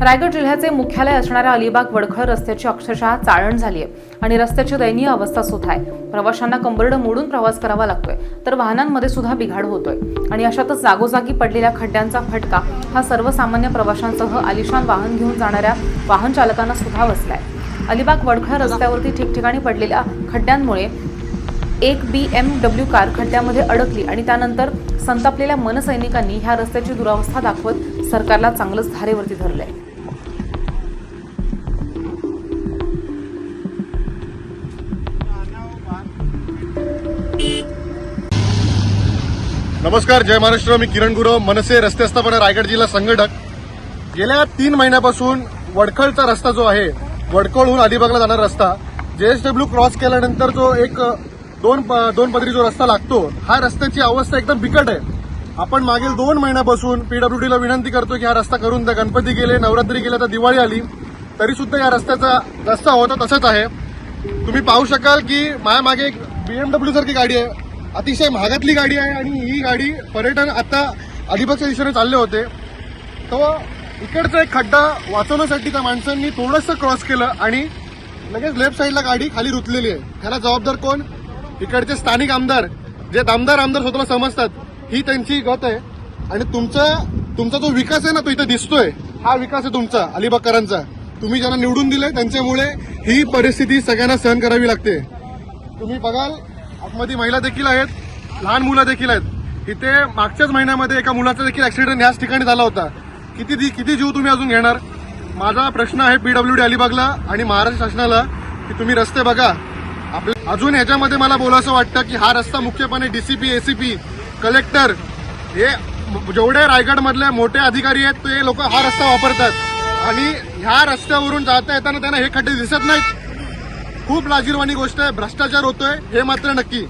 रायगड जिल्ह्याचे मुख्यालय असणाऱ्या अलिबाग वडखळ रस्त्याची अक्षरशः चाळण झाली आहे आणि रस्त्याची दयनीय अवस्था सुद्धा आहे प्रवाशांना कंबरडं मोडून प्रवास करावा लागतोय तर वाहनांमध्ये सुद्धा बिघाड होतोय. आणि अशातच जागोजागी पडलेल्या खड्ड्यांचा फटका हा सर्वसामान्य प्रवाशांसह आलिशान वाहन घेऊन जाणाऱ्या वाहन चालकांना सुद्धा बसलाय. अलिबाग वडखळ रस्त्यावरती ठिकठिकाणी पडलेल्या खड्ड्यांमुळे एक बी एम डब्ल्यू कार खड्ड्यामध्ये अडकली आणि त्यानंतर संतापलेल्या मनसैनिकांनी ह्या रस्त्याची दुरावस्था दाखवत सरकारला चांगलंच धारेवरती धरलंय. नमस्कार जय महाराष्ट्र. मी किरण गुरव मनसे रस्ते असतापणे रायगड जिल्हा संघटक. गेल्या तीन महिन्यापासून वडखळचा रस्ता जो आहे वडखळहून अलिबागला जाणारा रस्ता जेएसडब्ल्यू क्रॉस केल्यानंतर जो एक दोन प- दोन पदरी जो रस्ता लागतो हा रस्त्याची अवस्था एकदम बिकट आहे. आपण मागील दोन महिन्यापासून पीडब्ल्यूडीला विनंती करतो की हा रस्ता करून द्या. गणपती गेले नवरात्री गेले तर दिवाळी आली तरी सुद्धा या रस्त्याचा रस्ता होता तसाच आहे. तुम्ही पाहू शकाल की माझ्या मागे एक बीएमडब्ल्यू सारखी गाडी आहे. अतिशय महागातली गाडी आहे आणि ही गाडी पर्यटन आता अलिबागच्या दिशेने चालले होते. तेव्हा इकडचा एक खड्डा वाचवण्यासाठी त्या माणसांनी थोडंसं क्रॉस केलं आणि लगेच लेफ्ट साईडला गाडी खाली रुतलेली आहे. ह्याला जबाबदार कोण? इकडचे स्थानिक आमदार जे दामदार आमदार स्वतःला समजतात ही त्यांची गत आहे. आणि तुमचा तुमचा जो विकास आहे ना तो इथे दिसतोय. हा विकास आहे तुमचा अलिबागकरांचा. तुम्ही ज्यांना निवडून दिले त्यांच्यामुळे ही परिस्थिती सगळ्यांना सहन करावी लागते. तुम्ही बघाल आतमध्ये महिला देखील आहेत लहान मुलं देखील आहेत. इथे मागच्याच महिन्यामध्ये एका मुलाचा देखील ऍक्सिडेंट याच ठिकाणी झाला होता. किती दि- किती जीव तुम्ही अजून घेणार? माझा प्रश्न आहे पीडब्ल्यूडी अलिबागला आणि महाराष्ट्र शासनाला की तुम्ही रस्ते बघा. आपल्या अजून ह्याच्यामध्ये मला बोलायचं वाटतं की हा रस्ता मुख्यपणे डीसीपी एसीपी कलेक्टर हे जेवढे रायगडमधले मोठे अधिकारी आहेत ते लोक हा रस्ता वापरतात. आणि ह्या रस्त्यावरून जाता येताना त्यांना हे खड्डे दिसत नाहीत. खूप लाजीरवाणी गोष्ट आहे भ्रष्टाचार होतोय हे मात्र नक्की.